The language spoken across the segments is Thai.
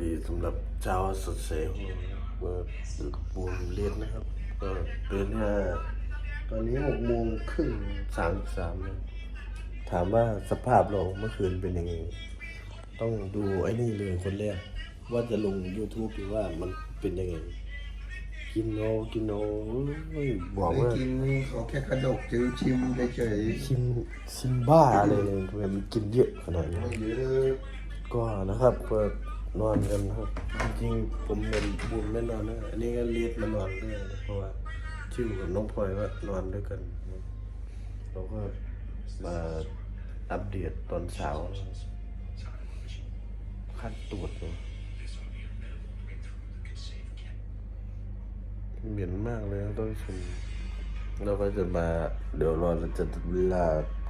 ดีสำหรับเช้าสดใสของเมื่อตื่นปูนเรียนนะครับก็ตื่นมาตอนนี้หกโมงครึ่งสามสามถามว่าสภาพเราเมื่อคืนเป็นยังไง ต้องดูไอ้นี่เลยคนแรก ว่าจะลง YouTube หรือว่ามันเป็นยังไง กินโนกินโนเฮ้ยบอกไม่ว่ากินเขาแค่กระดกจือชิมเฉยชิมชิมบ้าอะไรเลยทำไมมันกินเยอะขนาดๆนี้ไม่เยอะก็นะครับเปิด นอนกันครับ จริงๆผมเป็นบุญไม่นอนนะอันนี้ก็เรียกมานอนด้วยนะเพราะว่าชื่อกับน้องพลอยว่านอนด้วยกันนะเราก็มาอัปเดตตอนเช้าขั้นตรวจเลยเหม็นมากเลยนะต้องชมเราก็จะมาเดี๋ยวรอเราจะเวลา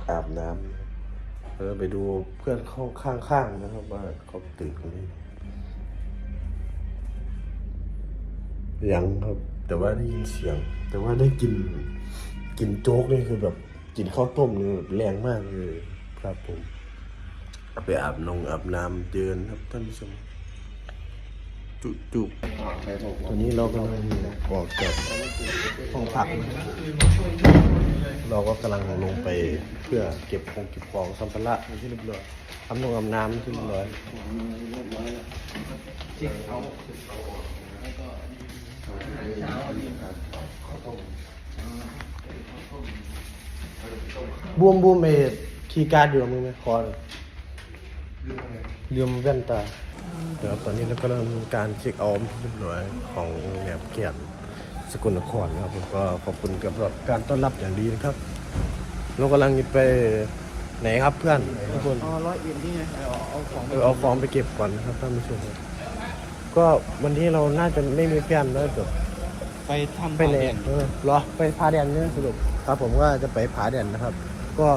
อาบน้ำนะครับเออไปดูเพื่อนข้าข้างๆนะครับว่าเขาตื่นกันไยังครับ แต่ว่าได้ยินเสียง แต่ว่าได้กิน กินโจ๊กนี่คือแบบกินข้าวต้มนี่แบบแรงมากเลยครับผมไปอาบนงอาบน้ำเดินครับท่านผู้ชมจุจุตอนนี้เรากำลังออกจากห้องพักเราก็กำลังลงไปเพื่อเก็บของเก็บของสัมภาระที่เรียบร้อยทำนงอาบน้ำที่เรียบร้อย บวมบวมเอคีย์การ์ดอยู่กับมึงไหมคอเลยลืมแว่นตาเดี๋ยวตอนนี้เราก็เริ่มการเช็คเอาท์เรียบร้อยของแหนบเกียรติสกลนครนะครับผมก็ขอบคุณกับการต้อนรับอย่างดีนะครับเรากำลังจะไปไหนครับเพื่อนทุกคนอ๋อร้อยเอ็นที่ไงเอาเอาของเออเอาของไปเก็บก่อนนะครับท่านผู้ชมครับ ก็วันนี้เราน่าจะไม่มีเพื่อนแล้วเดี๋ยวไปทำไปไหนผาแดนเออเหรอไปผาแดนเนี่ยสรุปครับผมก็จะไปผาแดนนะครับ ก็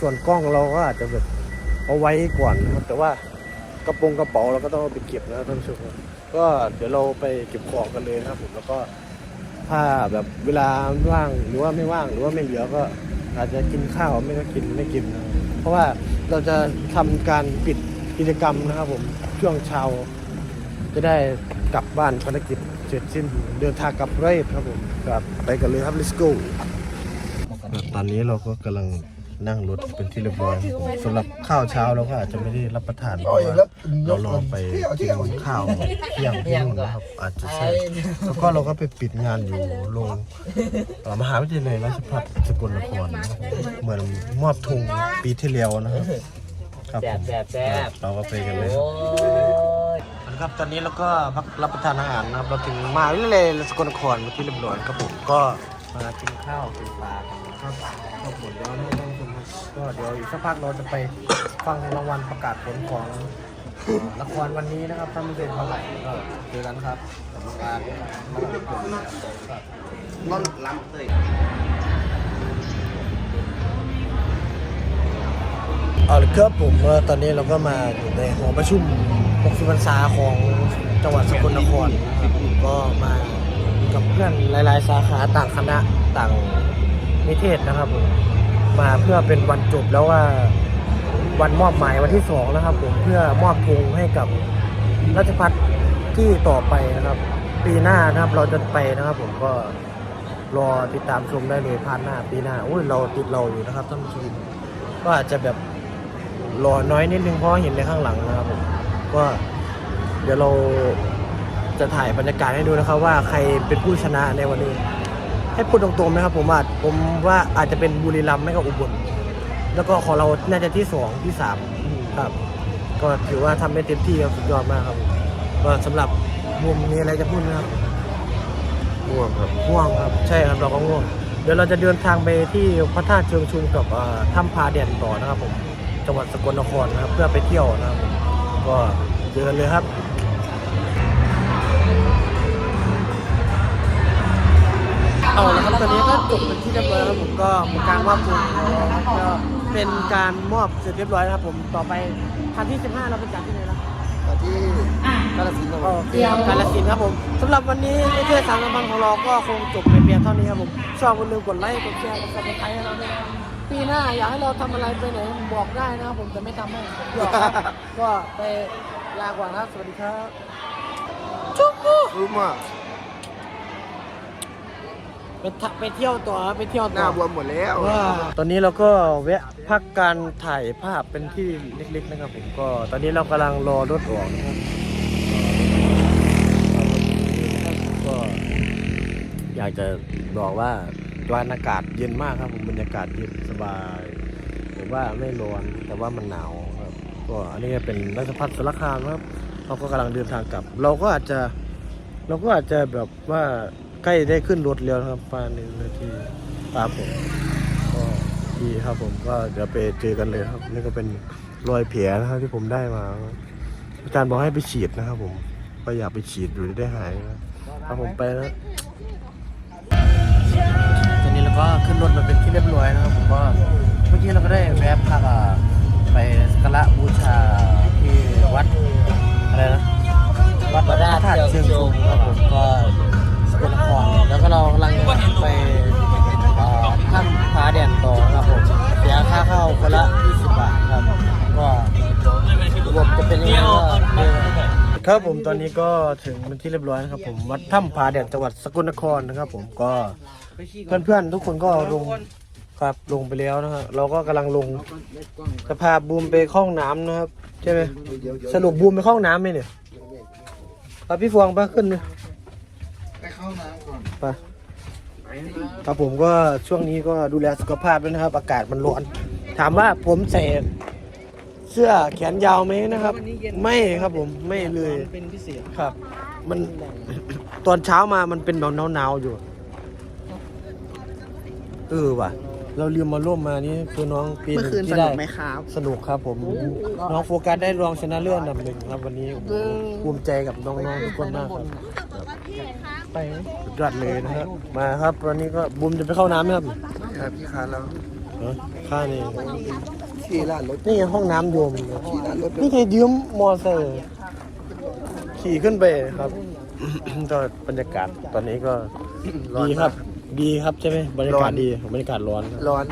ส่วนกล้องเราก็อาจจะแบบเอาไว้ก่อนนะครับ แต่ว่ากระโปรงกระเป๋าเราก็ต้องเอาไปเก็บนะครับท่านผู้ชมครับก็เดี๋ยวเราไปเก็บของกันเลยนะครับผมแล้วก็ถ้าแบบเวลาว่างหรือว่าไม่ว่างหรือว่าไม่เหลือก็อาจจะกินข้าวไม่ก็กินไม่กินนะครับเพราะว่าเราจะทำการปิดกิจกรรมนะครับผมช่วงเช้า จะได้กลับบ้านภารกิจเสร็จสิ้นเดินทางกลับไร่ครับผมครับไปกันเลยครับ let's go ตอนนี้เราก็กำลังนั่งรถเป็นที่เรียบร้อยครับผมสำหรับข้าวเช้าเราก็อาจจะไม่ได้รับประทานเพราะว่าเราลองไปกินข้าวเที่ยงที่นู่นนะครับอาจจะใช่แล้วก็เราก็ไปปิดงานอยู่โรงเอ่อมหาวิทยาลัยราชภัฏสกลนครนะครับเหมือนมอบทุงปีที่แล้วนะครับครับผมแซ่บแซ่บเราก็ไปกันเลยโอ้ยครับ ตอนนี้เราก็พักรับประทานอาหารนะครับ เราถึงมหาวิทยาลัยสกลนครมาที่เรียบร้อยครับผมก็มากินข้าวกินปลากันนะครับก็หมดแล้วนะท่านผู้ชมครับก็เดี๋ยวอีกสักพักเราจะไปฟังรางวัลประกาศผลของเอ่อละครวันนี้นะครับท่านผู้ชมเท่าไหร่ก็เจอกันครับกับการรับผลครับนอนล้ำเลยเอาละครับผมเอ่อตอนนี้เราก็มาอยู่ในหอประชุม 60พรรษาของจังหวัดสกลนครก็มากับเพื่อนหลาย ๆ สาขาต่างคณะต่างนิเทศนะครับผมมาเพื่อเป็นวันจบแล้วว่าวันมอบหมายวันที่สองนะครับ ผมเพื่อมอบทุงให้กับราชพัฒที่ต่อไปนะครับ ปีหน้านะครับเราจะไปนะครับ ผมก็รอติดตามชมได้เลยพาร์ทหน้า ปีหน้าอุ้ยเราติดเราอยู่นะครับท่านผู้ชมก็อาจจะแบบรอน้อยนิดนึงเพราะเห็นในข้างหลังนะครับผม ก็เดี๋ยวเราจะถ่ายบรรยากาศให้ดูนะครับ ว่าใครเป็นผู้ชนะในวันนี้ ให้พูดตรงๆนะครับ ผมอาจผมว่าอาจจะเป็นบุรีรัมย์ไม่ก็อุบลแล้วก็ของเราน่าจะที่สองที่สามครับ ก็ถือว่าทำได้เต็มที่ครับสุดยอดมากครับผมก็สำหรับมุมมีอะไรจะพูดไหมครับง่วงครับง่วงครับ ใช่ครับเราก็ง่วงเดี๋ยวเราจะเดินทางไปที่พระธาตุเชิงชุมกับอ่าถ้ำพาเด่นต่อนะครับผมจังหวัดสกลนครนะครับ เพื่อไปเที่ยวนะครับผม ก็เจอกันเลยครับเอาละครับตอนนี้ก็จบเป็นที่เรียบร้อยแล้วผมก็มีการมอบทุนนะครับก็เป็นการมอบเสร็จเรียบร้อยนะครับผมต่อไปคันที่ 15 เราไปจัดที่ไหนล่ะที่กาฬสินธุ์ครับโอเคกาลสินธุ์ครับผมสำหรับวันนี้นิเทศสารสัมพันธ์ของเราก็คงจบไปเพียงเท่านี้ครับผมชอบอย่าลืมกดไลค์กดแชร์กดซับสไครต์ให้เราด้วยนะครับ ปีหน้าอยากให้เราทำอะไรไปไหนบอกได้นะครับผมจะไม่ทำให้หยอกครับก็ไปลาก่อนครับสวัสดีครับรู้มากไปทะไปเที่ยวต่อครับไปเที่ยวหต่น้าอบวมหมดแล้วว่าตอนนี้เราก็แวะพักการถ่ายภาพเป็นที่เล็กๆนะครับผมก็ ตอนนี้เรากำลังรอรถออกนะครับก็อยากจะบอกว่า วันอากาศเย็นมากครับผมบรรยากาศเย็นสบายแต่ว่าไม่ร้อนแต่ว่ามันหนาวครับก็อันนี้เป็นราชพัฒสารคามครับเราก็กำลังเดินทางกลับ เราก็อาจจะเราก็อาจจะแบบว่าใกล้ได้ขึ้นรถเร็วครับประมาณหนึ่งนาทีครับผมก็ดีครับผมก็เดี๋ยวไปเจอกันเลยครับนี่ก็เป็นรอยแผลนะครับที่ผมได้มาอาจารย์บอกให้ไปฉีดนะครับ ผมก็อยากไปฉีดดูจะได้หายนะครับผมไปแล้ว ก็ขึ้นรถมาเป็นที่เรียบร้อยนะครับผมก็เมื่อกี้เราก็ได้แวะพักไปสักการะบูชาที่วัดอะไรนะวัดพระธาตุเชิงชุมครับผมก็ ครับผมตอนนี้ก็ถึงเป็นที่เรียบร้อยนะครับผมวัดถ้ำผาแดนจังหวัดสกลนครนะครับ ผมก็เพื่อนๆทุกคนก็ลงครับลงไปแล้วนะครับเราก็กำลังลงจะพาบูมไปเข้าห้องน้ำนะครับใช่ไหมสรุปบูมไปเข้าห้องน้ำไหมเนี่ยไปพี่ฟวงไปขึ้นเลยไปเข้าน้ำก่อนไปครับผมก็ช่วงนี้ก็ดูแลสุขภาพด้วยนะครับ อากาศมันร้อน ถามว่าผมใส่ เสื้อแขนยาวไหมนะครับ ไม่ครับผมไม่เลยเป็นพิเศษครับ มันตอนเช้ามามันเป็นแบบหนาวๆอยู่ เออว่ะ เราลืมมาร่วมมานี่คือน้องปีหเมื่อคืนที่สได้นุกไหมครับ สนุกครับผม น้องโฟกัสได้รองชนะเลิศอันดับหนึ่งครับวันนี้โอ้โหภูมิใจกับน้องๆทุกคนมากครับไปสุดยอดเลยนะครับมาครับวันนี้ก็บูมจะไปเข้าน้ำไหมครับครับพี่คานแล้วเออข้านี่ ที่ร้านรถนี่ไงห้องน้ำโยมที่ร้านรถนี่เคยยืมมอเตอร์ขี่ขึ้นไปครับ ก็บรรยากาศตอนนี้ก็ดีครับ ดีครับใช่ไหมบรรยากาศดีบรรยากาศร้อนครับร้อน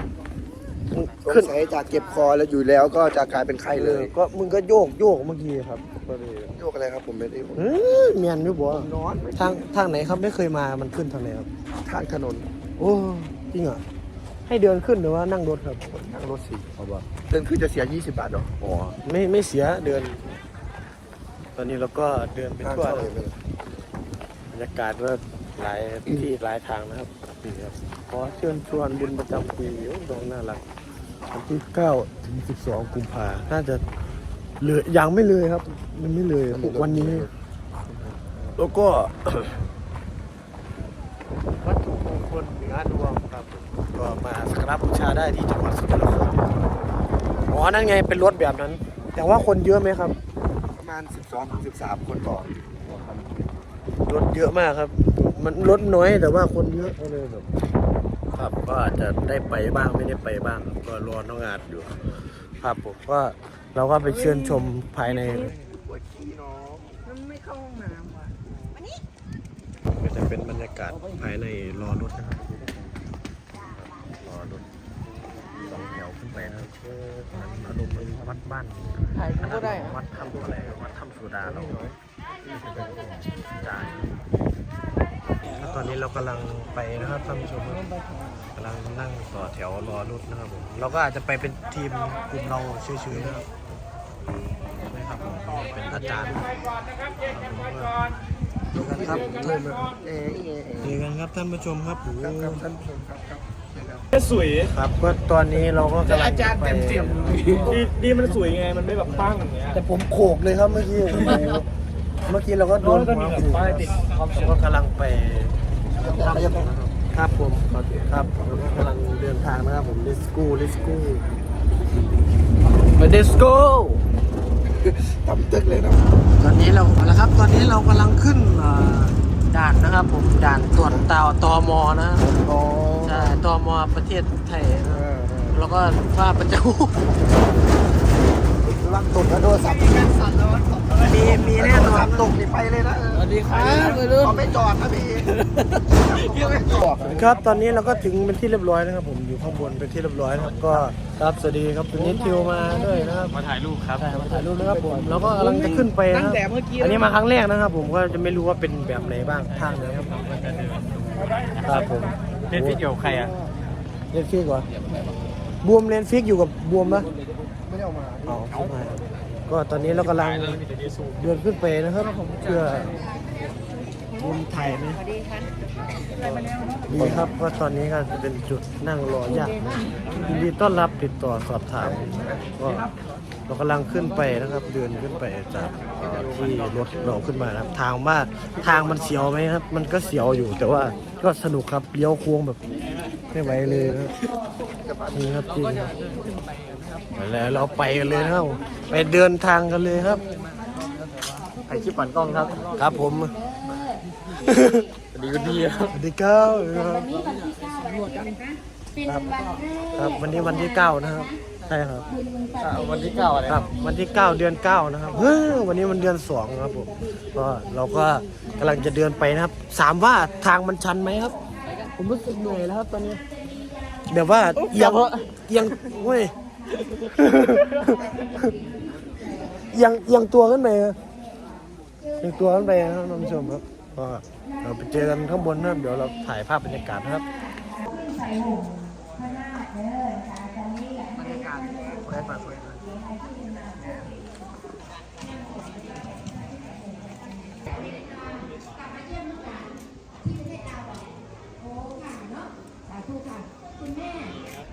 สขึ้งนสัยจากเก็บคอแล้วอยู่แล้วก็จะกลายเป็นไข้เอเลอยก็มึงก็โยกโยกเมื่อกี้ครับก็เลยโยกอะไรครับผมไม่ได้เฮ้ยเมียนอยู่บ่นอนทางทางไหนครับไม่เคยมามันขึ้นทางไหนครับทางถนน โอ้จริงเหรอ ให้เดินขึ้นหรือว่านั่งรถครับ นั่งรถสิเอาบ่เดินขึ้นจะเสีย 20 บาทเหรออ๋อไม่ไม่เสียเดิน ตอนนี้เราก็เดินไปทางทั่วเข้าเลเลยยบรรยากาศก็หลายที่หลายทางนะครับนี่ครับขอเชิญชวนบุญประจำปีโอ้ดองน่ารักวันที่9ถึง12 กุมภาน่าจะเหลือยังไม่เลยครับ มันไม่เลยวันนี้ แล้วก็วัตถุมงคลเหนือดวงครับ ก็มาสักการะบูชาได้ที่จังหวัดสกลนครอ๋อนั่นไงเป็นรถแบบนั้น แต่ว่าคนเยอะไหมครับ ประมาณ 12ถึง13 คนต่อรถเยอะมากครับ มันรถน้อยแต่ว่าคนเยอะก็เลยแบบครับก็อาจจะได้ไปบ้างไม่ได้ไปบ้าง ก็รอน้องอาจอยู่ ครับผมก็เราก็ไปเชิญชมภายในปวดขี้เนาะมันไม่เข้าห้องน้ำว่ะก็จะเป็นบรรยากาศภายในรอรถนะครับ รอรถสองแถวขึ้น ไปนะครับเออมันอารมณ์เป็นวัดบ้านถ่ายก็ได้วัดถ้ำอะไรวัดถ้ำสุดาเราจ่ายแล้วตอนนี้เรากำลังไปนะครับท่านผู้ชมครับกำลังนั่งต่อแถวรอรถนะครับผมเราก็อาจจะไปเป็นทีมกลุ่มเราเฉยๆนะครับนะครับผมเป็นอาจารย์เจอกันครับเจอกันเอ๊ะเอ๊ะเอ๊ะเจอกันครับท่านผู้ชมครับโอ้โหครับท่านผู้ชมครับ ครับสวยครับก็ตอนนี้เราก็กำลังอาจารย์ไปเต็มเต็มดีดีมันสวยไงมันไม่แบบปั้งอย่างเงี้ยแต่ผมโขกเลยครับเมื่อกี้โอ้โหเมื่อกี้เราก็โดนแล้วก็มีหัวแบบโขกป้ายติดความเราก็กำลังไปครับผมครับเราก็กำลังเดินทางนะครับผม let's go let's go ไป let's go ต่ำตึกเลยนะตอนนี้เราแล้วครับ ตอนนี้เรากำลังขึ้นเอ่อด่านนะครับ ผมด่านตรวจตาตมนะอ๋อ ใช่ตมประเทศไทยเอนะอเออแล้วก็ว่าประจะระวังตกนะโทรศัพท์มีมีแน่นอนตกนี่ไปเลยนะสวัสดีครับเขาไม่จอดนะพี่พี่ไม่จอดครับตอนนี้เราก็ถึงเป็นที่เรียบร้อยนะครับ ผมอยู่ข้างบนเป็นที่เรียบร้อยนะครับก็ครับสวัสดีครับวันนี้ทิวมาด้วยนะครับมาถ่ายรูปครับใช่มาถ่ายรูปนะครับผมเราก็กำลังจะขึ้นไปนะครับอันนี้มาครั้งแรกนะครับ ผมก็จะไม่รู้ว่าเป็นแบบไหนบ้างทางไหนครับครับผม เล่นฟิตอยู่กับใครอะเล่นฟิกเหรอบวมเล่นฟิกอยู่กับบวมปะไม่ได้ออกมาอ๋อเข้ามาก็ตอนนี้เรากำลังเดินขึ้นไปนะครับเพื่อบุมถ่ายไหมดีครับก็ตอนนี้ก็จะเป็นจุดนั่งรอญาติยินดีต้อนรับติดต่อสอบถามก็เรากำลังขึ้นไปนะครับ เดินขึ้นไปจากที่รถเราขึ้นมานะครับ ทางว่าทางมันเสียวไหมครับ มันก็เสียวอยู่แต่ว่า ก็สนุกครับเลี้ยวโค้งแบบไม่ไหวเลยนะครับนี่ครับจริงแล้วเราไปกันเลยนะครับ ไปเดินทางกันเลยครับถ่ายคลิปปั่นกล้องครับ ครับผม สวัสดีวันดีครับ สวัสดีครับครับเป็นวันแรกครับวันนี้วันที่เก้านะครับ ใช่ครับวันที่เก้าอะไรครับ วันที่เก้าเดือนเก้านะครับเฮ้ยวันนี้มันเดือนสองครับผมก็เราก็กำลังจะเดินไปนะครับถามว่าทางมันชันไหมครับ ผมรู้สึกเหนื่อยแล้วครับตอนนี้เดี๋ยวว่าเอียงเอียงเว้ย เอียงเอียงตัวขึ้นไปครับเอียงตัวขึ้นไปนะครับท่านผู้ชมครับก็เราไปเจอกันข้างบนนะครับเดี๋ยวเราถ่ายภาพบรรยากาศนะครับ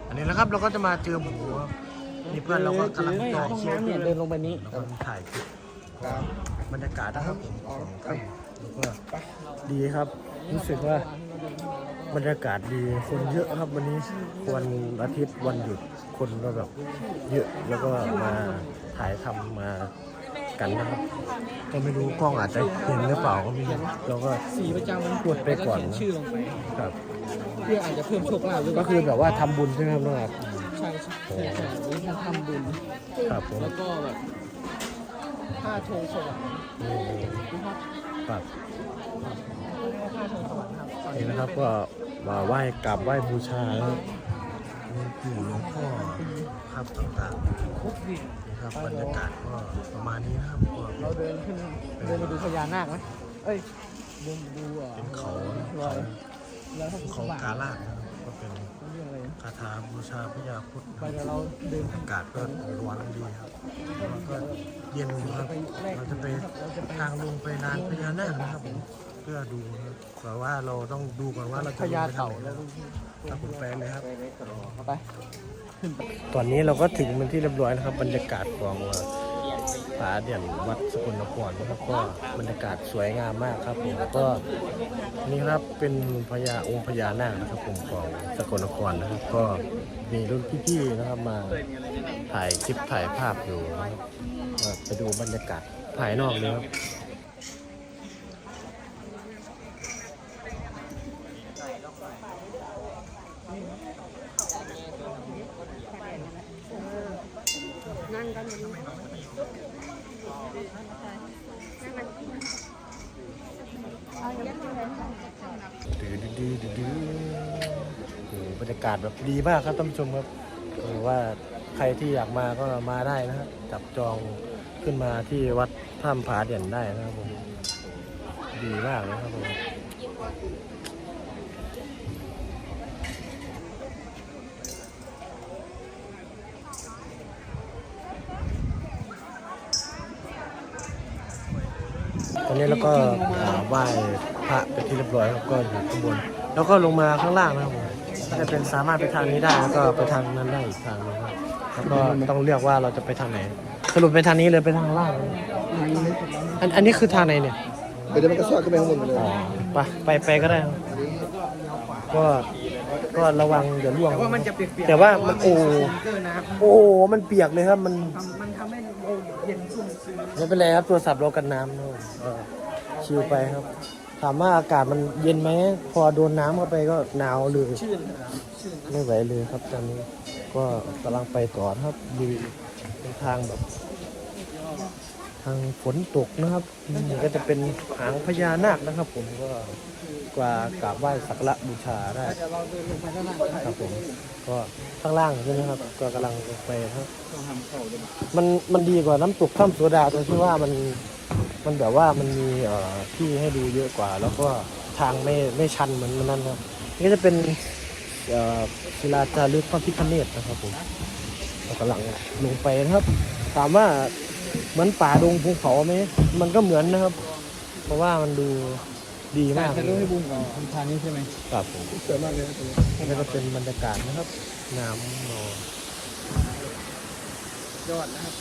อันนี้นะครับเราก็จะมาเจอหมูครับนี่เพื่อนเราก็กำลังถ่ายคลิปเดินลงไปนี้เรากำลังถ่ายคลิปบรรยากาศนะครับผมครับแล้วก็ดีครับ รู้สึกว่าบรรยากาศดีคนเยอะครับวันนี้วันอาทิตย์วันหยุดคนก็แบบเยอะแล้วก็มาถ่ายทำมากันนะครับก็ไม่รู้กล้องอาจจะเห็นหรือเปล่าก็ไม่รู้เราก็สีประจำมันพูดไปก่อนนะชื่อลงไปครับเพื่ออาจจะเพิ่มโชคลาภก็คือแบบว่าทำบุญใช่ไหมครับน้องอาใช่ใช่ใช่ใช่หรือถ้าทำบุญครับแล้วก็แบบผ้าโชงสวรรค์ครับ นี่นะครับก็มาไหว้กราบไหว้บูชาแล้วหลวงปู่หลวงพ่อครับต่างๆนี่ครับบรรยากาศก็ประมาณนี้นะครับก็เราเดินขึ้นเดินไปดูพญานาคไหมเอ้ยเดินดูอะเป็นเขาลอยแล้วถ้าเขากาลาดนะครับก็เป็นเรื่องอะไรคาถาบูชาพญาพุทธไปเดี๋ยวเราเดินอากาศก็ร้อนดีครับแล้วก็เย็นครับเราจะไปทางลงไปลานพญานาคนะครับผมเพื่อดูนะครับ แต่ว่าเราต้องดูก่อนว่าเราพจะลงญาไปทาเต่างไหนแล้วครับผมไปเลยครับเอาไปตอนนี้เราก็ถึงเป็นที่เรียบร้อยนะครับ บรรยากาศของผาเด่นวัดสกลนครนะครับก็บรรยากาศสวยงามมากครับผมก็นี่ครับเป็นพญาองค์พญานาคนะครับผมของสกลนครนะครับ ก็มีรุ่นพี่ๆนะครับมาถ่ายคลิปถ่ายภาพอยู่นะครับก็ไปดูบรรยากาศภายนอกเลยครับ ดื้อดื้อดื้อดื้อโอ้โห บรรยากาศแบบดีมากครับท่านผู้ชมครับหรือว่าใครที่อยากมาก็มาได้นะครับจับจองขึ้นมาที่วัดถ้ำผาเด่นได้นะครับผมดีมากเลยครับผมตอนนี้เราก็ไหว้พระเป็นที่เรียบร้อยครับก็อยู่ข้างบน แล้วก็ลงมาข้างล่างนะครับผม ก็จะเป็นสามารถไปทางนี้ได้แล้วก็ไปทางนั้นได้อีกทางหนึงครับแล้วก็ต้องเลือกว่าเราจะไปทางไหน สรุปไปทางนี้เลยไปทางล่างเลยอันอันนี้คือทางไหนเนี่ยเดี๋ยวมันก็ซอยขึ้นไปข้างบนไปเลยอ๋อไปไปไปก็ได้ครับก็ก็ระวังเดี๋ยวล่วง แต่ว่ามันจะเปียกๆแต่ว่ามันโอ้เกินนะครับโอ้มันเปียกเลยครับมันมันทำให้โอ้เย็นชุ่มชื้น ไม่เป็นไรครับโทรศัพท์เรากันน้ำนะครับเออชิลไปครับ ถามว่าอากาศมันเย็นไหม พอโดนน้ำเข้าไปก็หนาวเลย ชื่นชื่นไม่ไหวเลยครับตอนนี้ ก็กำลังไปต่อครับดูเป็นทางแบบ ทางฝนตกนะครับนี่ก็จะเป็นหางพญานาคนะครับ ผมก็กว่ากราบไหว้สักการะบูชาได้เดี๋ยวเราเดินลงไปด้านล่างกันครับผม ก็ข้างล่างใช่ไหมครับ ก็กำลังลงไปนะครับ ต้องทำเข้าด้วยมันมันดีกว่าน้ำตกถ้ำโซดาตรงที่ว่ามัน มันแบบว่ามันมีเอ่อที่ให้ดูเยอะกว่า แล้วก็ทางไม่ไม่ชันเหมือนมันนั่นครับนี่ก็จะเป็นเอ่อศิลาจารึกพระพิฆเนศนะครับผมเรากำลังลงไปนะครับ ถามว่าเหมือนป่าดงภูเขาไหมมันก็เหมือนนะครับ เพราะว่ามันดูดีมากถ่ายรูปให้บุ้งก่อนทำทานนี้ใช่ไหมครับผมสวยมากเลยตัวนี้นี่ก็จะเป็นบรรยากาศนะครับน้ำนอนยอดนะครับ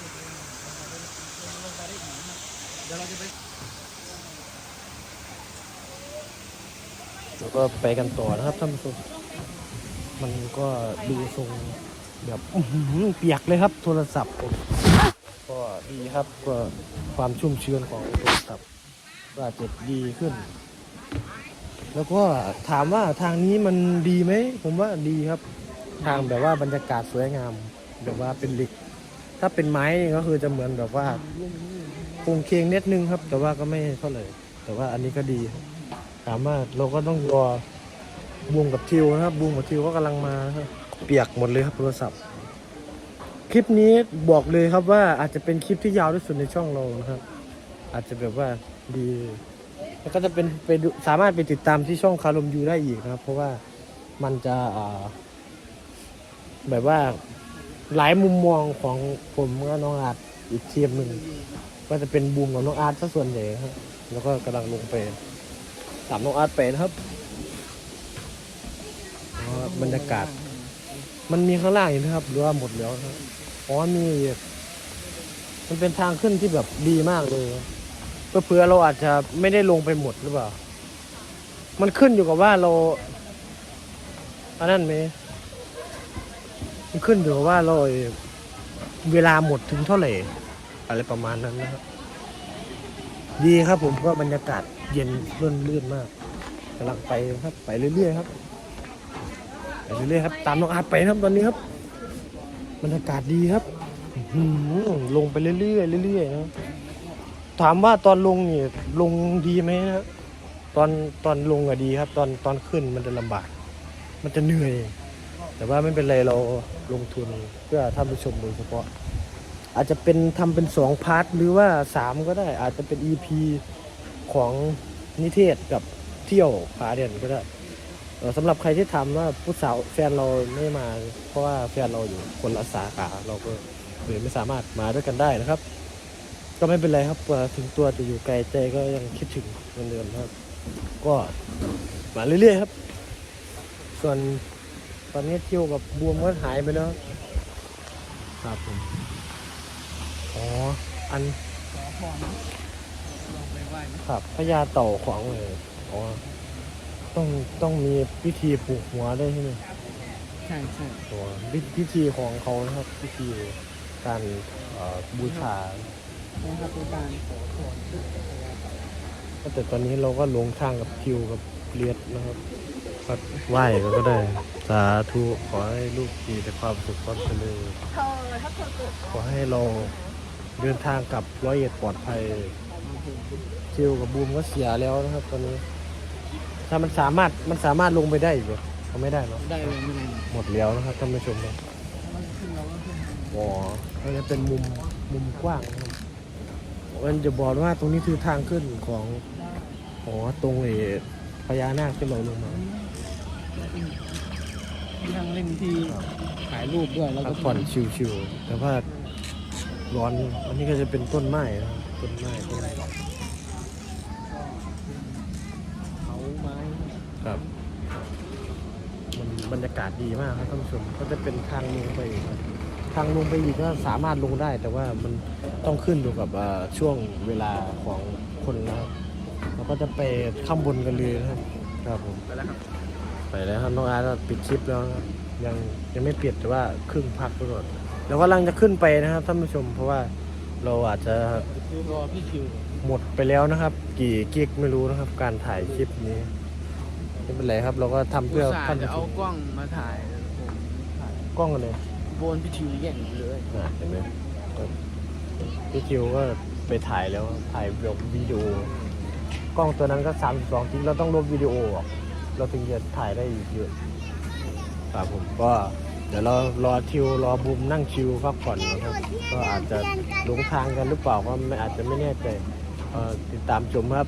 เดี๋ยวเราจะไปแล้วก็ไปกันต่อนะครับท่านผู้ชมมันก็ดูทรงแบบเปียกเลยครับโทรศัพท์ผมก็ดีครับก็ความชุ่มชื้นของโทรศัพท์ก็อาจะดีขึ้น แล้วก็ถามว่าทางนี้มันดีไหมผมว่าดีครับ ทางแบบว่าบรรยากาศสวยงามแบบว่าเป็นเหล็ก ถ้าเป็นไม้ก็คือจะเหมือนแบบว่า โคงเคงเนิดนึงครับ แต่ว่าก็ไม่เท่าไหร่แต่ว่าอันนี้ก็ดีถามว่าเราก็ต้องรอบูมกับทิวนะครับบูมกับทิวก็กำลังมาครับเปียกหมดเลยครับโทรศัพท์ คลิปนี้บอกเลยครับว่าอาจจะเป็นคลิปที่ยาวที่สุดในช่องเรานะครับ อาจจะแบบว่าดี แล้วก็จะเป็นไปสามารถไปติดตามที่ช่องคารมยูได้อีกนะครับ เพราะว่ามันจะอแบบว่าหลายมุมมองของผมกับน้องอาร์ตอีกทีมหนึ่ง ก็จะเป็นบูมกับน้องอาร์ตซะส่วนใหญ่ครับแล้วก็กำลังลงไปตามน้องอาร์ตไปนะครับบรรยากาศ มันมีข้างล่างอีกนะครับหรือว่าหมดแล้วครับอ๋อมีมันเป็นทางขึ้นที่แบบดีมากเลยเพื่อเราอาจจะไม่ได้ลงไปหมดหรือเปล่า มันขึ้นอยู่กับว่าเราอันนั้นไหมมันขึ้นอยู่กับว่าเราเวลาหมดถึงเท่าไหร่ อะไรประมาณนั้นนะครับ ดีครับผมก็บรรยากาศเย็นรื่นลื่นมากกำลังไปครับ ไปเรื่อยๆครับไปเรื่อยๆครับ ตามน้องอาร์ตไปครับตอนนี้ครับ บรรยากาศดีครับลงไปเรื่อยๆเรื่อยๆนะถามว่าตอนลงนี่ลงดีไหมนะตอนตอนลงอะดีครับ ตอนตอนขึ้นมันจะลำบาก มันจะเหนื่อย แต่ว่าไม่เป็นไรเราลงทุนเพื่อท่านผู้ชมโดยเฉพาะ อาจจะเป็นทำเป็นสองพาร์ทหรือว่าสามก็ได้ อาจจะเป็น EP ของนิเทศกับเที่ยวผาเด่นก็ได้สำหรับใครที่ถาว่าผู้สาวแฟนเราไม่มา เพราะว่าแฟนเราอยู่คนละสาขาเราก็เลยไม่สามารถมาด้วยกันได้นะครับ ก็ไม่เป็นไรครับถึงตัวจะอยู่ไกลใจก็ยังคิดถึงเหมือนเดิมครับ ก็มาเรื่อยๆครับ ส่วนตอนนี้เที่ยวกับบวมก็หายไปแล้วครับผม อ๋อ อันขอพรนะลองไปไหว้ไหมครับพญาเต่าขวางเลย อ๋อ ต้องต้องมีพิธีผูกหัวได้วยใช่ไหมใช่ใช่ตัวพิพิธีของเขานะครับ พิธีการเอ่อบูชา นะครับเป็นการขอพรแต่ตอนนี้เราก็ลงทางกับคิวกับเลียดนะครับก็ไหว้ก็ได้ สาธุขอให้ลูกมีแต่ความสุขความเจริญเธอถ้าเธอเกิดขอให้เรา เดินทางกลับร้อยเอ็ดปลอดภัยคิวกับบูมก็เสียแล้วนะครับ ตอนนี้ ถ้ามันสามารถมันสามารถลงไปได้อีกเหรอเขาไม่ได้เนาะได้เลยไม่ได้หมดแล้วนะครับท่านผู้ชมครับมันขึ้นเราก็ขึ้นอ๋อมันจะเป็นมุมมุมกว้างนะครับมันจะบอกว่าตรงนี้คือทางขึ้นของอ๋อตรงเอพญานาคที่เราลงมามีทางเล่นที่ถ่ายรูปด้วยแล้วพัก็กผ่อนชิวๆแต่ว่า ร้อน อันนี้ก็จะเป็นต้นไม้นะครับต้นไม้ต้นเขาไม้ครับมันบรรยากาศดีมากครับท่านผู้ชมก็จะเป็นทางลงไปอีกครับทางลงไปอีกก็สามารถลงได้ แต่ว่ามันต้องขึ้นอยู่กับอ่าช่วงเวลาของคนนะครับเราก็จะไปข้างบนกันเลยนะครับครับผมไปแล้วครับไปแล้วครับน้องอาร์ตก็ปิดคลิปแล้วนะครับยังยังไม่ปิดแต่ว่าครึ่งพักไปก่อน เรากำลังจะขึ้นไปนะครับท่านผู้ชม เพราะว่าเราอาจจะคือรอพี่คิวหมดไปแล้วนะครับ กี่กิกไม่รู้นะครับ การถ่ายคลิปนี้ไม่เป็นไรครับ เราก็ทำเพื่อท่านจะผู้ชเอามกล้องมาถ่ายผมถ่ายกล้องกันเลยโบนพี่คิวแย่งเลยอะเห็นไหมครับพี่คิวก็ไปถ่ายแล้วถ่ายแบบวิดีโอกล้องตัวนั้นก็32กิกเราต้องลบวิดีโอออกเราถึงจะถ่ายได้อีกเยอะครับผมก็ เดี๋ยวเรารอทิวรอบุมนั่งชิวพักผ่อนนะครับก็อาจจะหลงทางกันหรือเปล่าก็ไม่อาจจะไม่แน่ใจติดตามชมครับ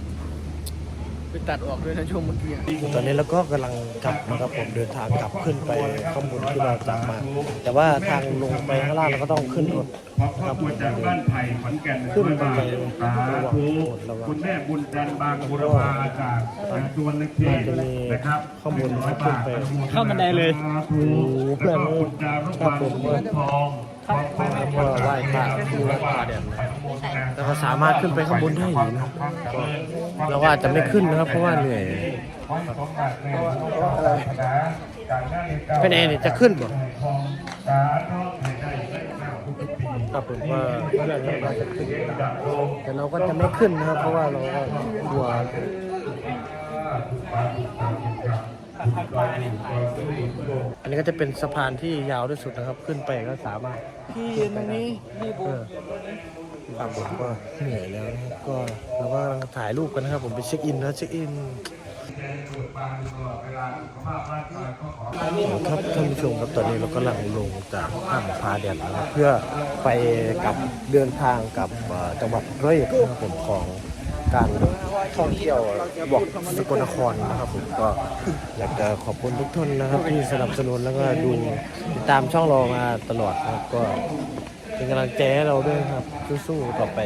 ไปตัดออกด้วยนะช่วงเมื่อกี้อะตอนนี้เราก็กำลังกลับนะครับผมเดินทางกลับขึ้นไปข้างบนที่เราจากมา แต่ว่าทางลงไปข้างล่างเราก็ต้องขึ้นรถขอบพระคุณจากบ้านไผ่ขอนแก่นขึ้นร้อยไปบาทเลยสาธุแล้วก็คุณแม่บุญจันทร์บางบุรพาจากจวนนึกเทจะมีนะครับข้างบนร้อยบาทขึ้นไปอนุโมทเข้าบันไดเลยสาธุโอ้โหเพื่อนแล้วก็คุณจารุครัวับนผมเงินทองขอบคุณแล้วก็ไหว้พระที่วัดป่าแดดนแล้วก็สามารถขึ้นไปข้างบนได้อยู่นะก็เราว่าจะไม่ขึ้นนะครับ เพราะว่าเหนื่อยเป็นไงเนี่ยจะขึ้นบ่สาธุให้ได้ได้เก้าทุกปีครับผมว่าเพื่อนเราจะขึ้นแต่เราก็จะไม่ขึ้นนะครับ เพราะว่าเราก็กลัว อันนี้ก็จะเป็นสะพานที่ยาวที่สุดนะครับ ขึ้นไปก็สามารถพี่ยืนตรงนี้พี่เอบูอครับผมก็เหนื่อยแล้วก็เราก็กำลังถ่ายรูปกันนะครับ ผมไปเช็คอินนะเช็คอินครับท่านผู้ชมครับตอนนี้เรากำลังลงจากถ้ำพาแดดนะครับเพื่อไปกลับเดินทางกับจังหวัดร้อยเอ็ดนะครับผมของ การท่องเที่ยวบอกสกลนครนะครับผมก็อยากจะขอบคุณทุกท่านนะครับที่สนับสนุนแล้วก็ดูติดตามช่องเรามาตลอดนะครับก็เป็นกำลังใจให้เราด้วยครับสู้ๆต่อไป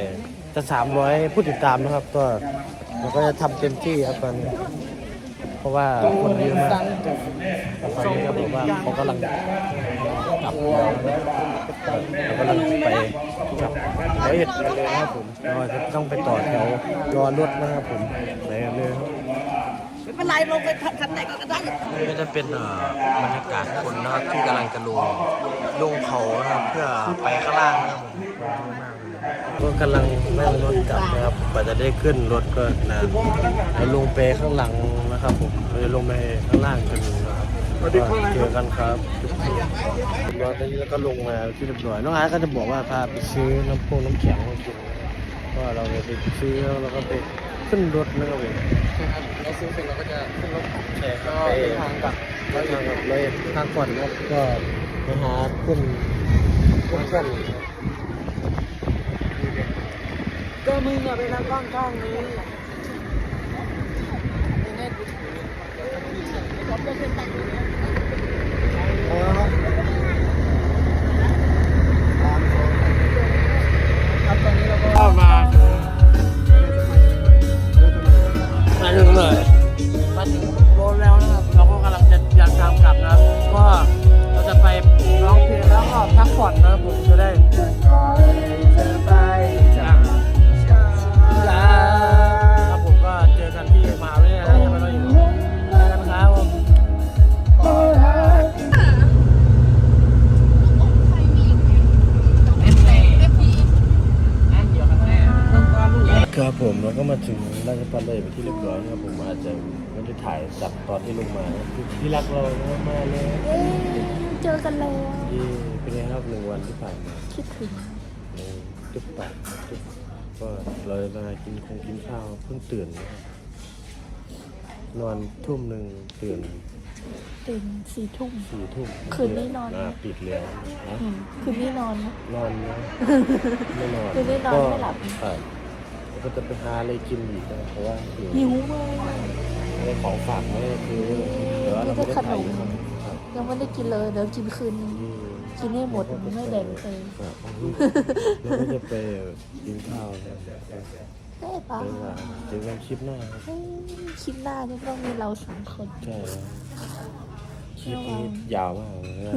จะ 300 ผู้ติดตามนะครับ ก็เราก็จะทำเต็มที่ครับตอนนี้เพราะว่าคนเยอะมากตอนนี้ก็บอกว่าเขากำลังกลับเรากำลังไปกลับ ร้อยเอ็ดกันเลยนะครับผมเราจะต้องไปต่อแถวรอรถนะครับผมไปกันเลยครับไม่เป็นไรลงไปทันไหนก็ได้นี่ก็จะเป็นเอ่อบรรยากาศคนนะครับที่กำลังจะลงลงเขานะครับเพื่อไปข้างล่างนะครับผมก็กำลังนั่งรถกลับนะครับกว่าจะได้ขึ้นรถก็นานแล้วลงไปข้างหลังนะครับผมเราจะลงไปข้างล่างกัน นะครับเจอกันครับรอตอนนี้แล้วก็ลงมาที่เรียบร้อยน้องอาร์ตก็จะบอกว่าพาไปซื้อน้ำโพงน้ำแข็งมากินก็เราไปซื้อแล้วเราก็ไปขึ้นรถนะครับผมนะครับเราซื้อเสร็จเราก็จะขึ้นรถใช่ก็เดินทางกลับก็ทางกับเลยทางก่อนนะครับก็ไปหาขึ้นขึ้นแท่นก็มึงอะไปนั่งกล้องกล้องนี้ ครั ไงครับหนึ่งวันที่ผ่านมาคิดถึงจุดปากจุดก็เราจะมากินคงกินข้าวเพิ่งตื่นนะครับนอนทุ่มหนึ่งตื่นตื่นสี่ทุ่ม สี่ทุ่มคืนนี้นอนไหมาปิดแล้วนะอืมคืนนี้นอนนะ นอนนะไม่นอนคืนนี้นอนไม่หลับครับแล้วก็จะไปหาอะไรกินอีกนะเพราะว่าหิว หิวมาก อะไรของฝากไม่ได้คือเดี๋ยวเราไม่ได้ถ่ายครับครับยังไม่ได้กินเลยเดี๋ยวกินคืนนึงที่ กินให้หมดไม่แบ่งเลยเราก็จะไปกินข้าวนะได้ปะเจอกันเจอกันคลิปหน้าครับเฮ้ยคลิปหน้าจะต้องมีเราสองคนใช่ครับคลิปนี้ยาวมากเลยนะ